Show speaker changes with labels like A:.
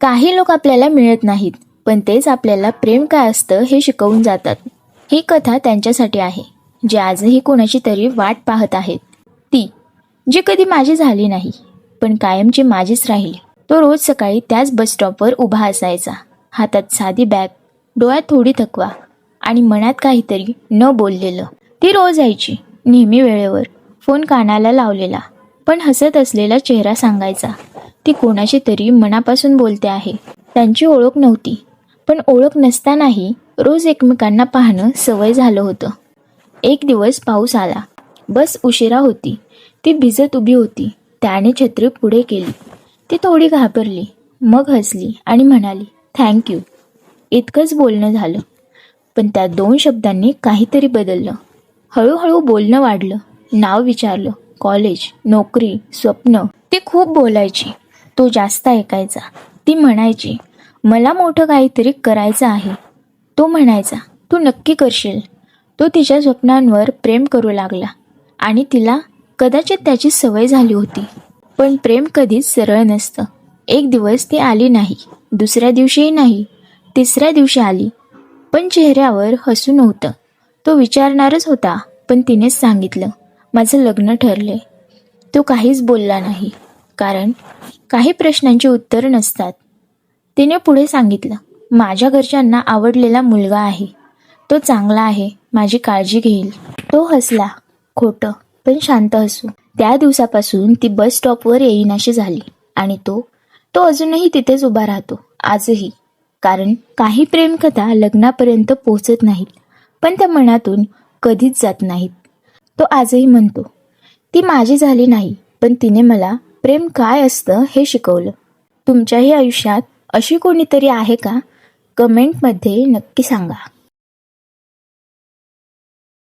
A: काही लोक आपल्याला मिळत नाहीत पण तेच आपल्याला प्रेम काय असतं हे शिकवून जातात. ही कथा त्यांच्यासाठी आहे जे आजही कोणाची तरी वाट पाहत आहेत. ती जी कधी माझी झाली नाही पण कायमची माझीच राहिली. तो रोज सकाळी त्याच बसस्टॉपवर उभा असायचा. हातात साधी बॅग डोळ्यात थोडी थकवा आणि मनात काहीतरी न बोललेलं. ती रोज यायची नेहमी वेळेवर फोन कानाला लावलेला पण हसत असलेला चेहरा सांगायचा. ती कोणाची तरी मनापासून बोलते आहे. त्यांची ओळख नव्हती. पण ओळख नसतानाही रोज एकमेकांना पाहणं सवय झालं होतं. एक दिवस पाऊस आला. बस उशिरा होती. ती भिजत उभी होती. त्याने छत्री पुढे केली. ती थोडी घाबरली. मग हसली आणि म्हणाली थँक्यू इतकंच बोलणं झालं. पण त्या दोन शब्दांनी काहीतरी बदललं. हळूहळू बोलणं वाढलं. नाव विचारलं. कॉलेज नोकरी स्वप्न. ती खूप बोलायची. तो जास्त ऐकायचा. ती म्हणायची मला मोठं काहीतरी करायचं आहे. तो म्हणायचा तू नक्की करशील. तो तिच्या स्वप्नांवर प्रेम करू लागला आणि तिला कदाचित त्याची सवय झाली होती. पण प्रेम कधीच सरळ नसतं. एक दिवस ती आली नाही दुसऱ्या दिवशीही नाही तिसऱ्या दिवशी आली पण चेहऱ्यावर हसू नव्हतं तो विचारणारच होता पण तिनेच सांगितलं माझं लग्न ठरले तो काहीच बोलला नाही. कारण काही प्रश्नांची उत्तर नसतात. तिने पुढे सांगितलं माझ्या घरच्यांना आवडलेला मुलगा आहे. तो चांगला आहे. माझी काळजी घेईल. तो हसला. खोटं पण शांत हसू. त्या दिवसापासून ती बस स्टॉपवर येईनाशी झाली आणि तो तो अजूनही तिथेच उभा राहतो. आजही. कारण काही प्रेमकथा लग्नापर्यंत पोहोचत नाहीत पण त्या मनातून कधीच जात नाहीत. तो आजही म्हणतो ती माझी झाली नाही पण तिने मला प्रेम काय असतं हे शिकवलं. तुमच्याही आयुष्यात अशी कोणीतरी आहे का? कमेंटमध्ये नक्की सांगा.